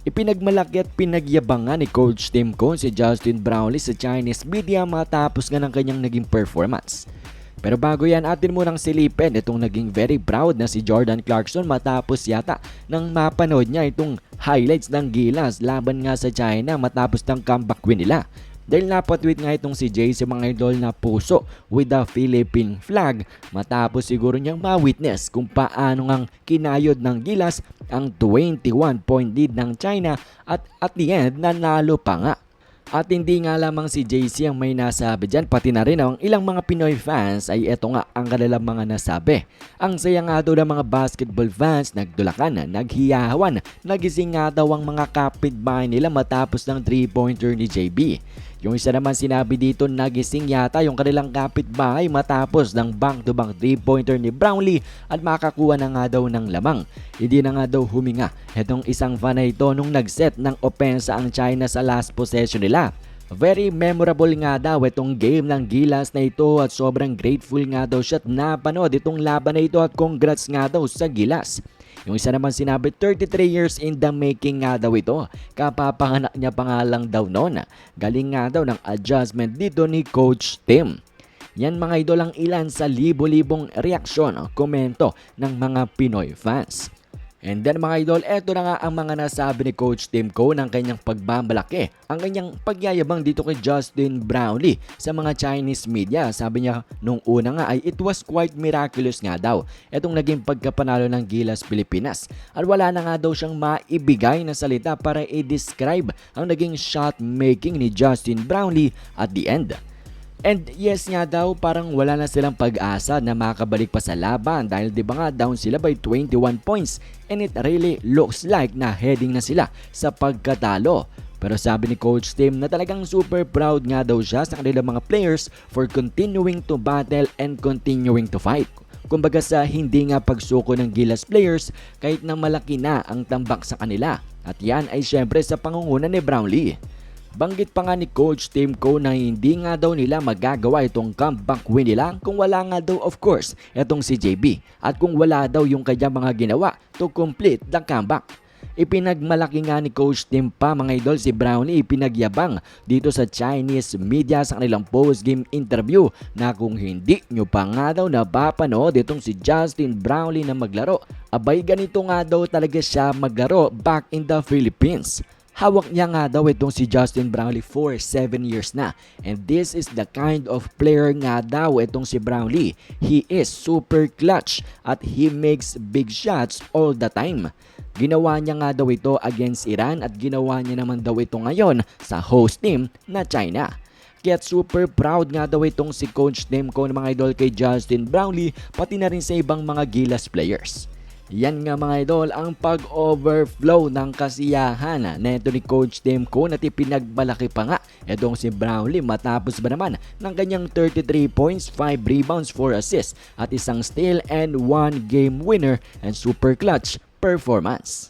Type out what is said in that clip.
Ipinagmalaki at pinagyabangan ni Coach Tim Cone si Justin Brownlee sa Chinese media matapos nga ng kanyang naging performance. Pero bago yan, atin munang silipin itong naging very proud na si Jordan Clarkson matapos yata nang mapanood niya itong highlights ng Gilas laban nga sa China matapos ng comeback win nila. Dahil napatweet nga itong si Jay sa mga idol na puso with the Philippine flag matapos siguro niyang ma-witness kung paano ngang kinayod ng Gilas ang 21 point lead ng China at at the end nanalo pa nga. At hindi nga lamang si JC ang may nasabi dyan, pati na rin ang ilang mga Pinoy fans ay eto nga ang kanilang mga nasabi. Ang saya nga daw ng mga basketball fans, nagdulakan, naghiyawan, nagising nga daw ang mga kapitbahay nila matapos ng 3-pointer ni JB. Yung isa naman sinabi dito, nagising yata yung kanilang kapitbahay matapos ng bank-to-bank 3-pointer ni Brownlee at makakuha na nga daw ng lamang. Hindi na nga daw huminga itong isang fan na ito nung nag-set ng opensa ang China sa last possession nila. Very memorable nga daw itong game ng Gilas na ito at sobrang grateful nga daw siya at napanood itong laban na ito at congrats nga daw sa Gilas. Yung isa naman sinabi 33 years in the making nga daw ito. Kapapanganak niya pa nga lang daw noon. Galing nga daw ng adjustment dito ni Coach Tim. Yan mga idol ang ilan sa libo-libong reaksyon, komento ng mga Pinoy fans. And then mga idol, eto na nga ang mga nasabi ni Coach Tim Ko ng kanyang pagbabalaki. Ang kanyang pagyayabang dito kay Justin Brownlee sa mga Chinese media. Sabi niya nung una nga ay it was quite miraculous nga daw. Etong naging pagkapanalo ng Gilas Pilipinas. At wala na nga daw siyang maibigay na salita para i-describe ang naging shot making ni Justin Brownlee at the end. And yes nga daw, parang wala na silang pag-asa na makabalik pa sa laban dahil di ba nga down sila by 21 points and it really looks like na heading na sila sa pagkatalo. Pero sabi ni Coach Tim na talagang super proud nga daw siya sa kanilang mga players for continuing to battle and continuing to fight. Kumbaga sa hindi nga pagsuko ng Gilas players kahit na malaki na ang tambak sa kanila. At yan ay syempre sa pangunguna ni Brownlee. Banggit pa nga ni Coach Tim Ko na hindi nga daw nila magagawa itong comeback win nila kung wala nga daw of course itong si JB at kung wala daw yung kanyang mga ginawa to complete the comeback. Ipinagmalaki nga ni Coach Tim pa mga idol si Brownie ipinagyabang dito sa Chinese media sa kanilang post-game interview na kung hindi nyo pa nga daw napapanood itong si Justin Brownlee na maglaro, abay ganito nga daw talaga siya maglaro back in the Philippines. Hawak niya nga daw itong si Justin Brownlee for 7 years na. And this is the kind of player nga daw itong si Brownlee. He is super clutch at he makes big shots all the time. Ginawa niya nga daw ito against Iran at ginawa niya naman daw ito ngayon sa host team na China. Kaya super proud nga daw itong si Coach Demko ng mga idol kay Justin Brownlee pati na rin sa ibang mga Gilas players. Yan nga mga idol ang pag-overflow ng kasiyahan na ito ni Coach Demko na pinagmalaki pa nga itong si Brownlee matapos ba naman ng kanyang 33 points, 5 rebounds, 4 assists at isang steal and 1 game winner and super clutch performance.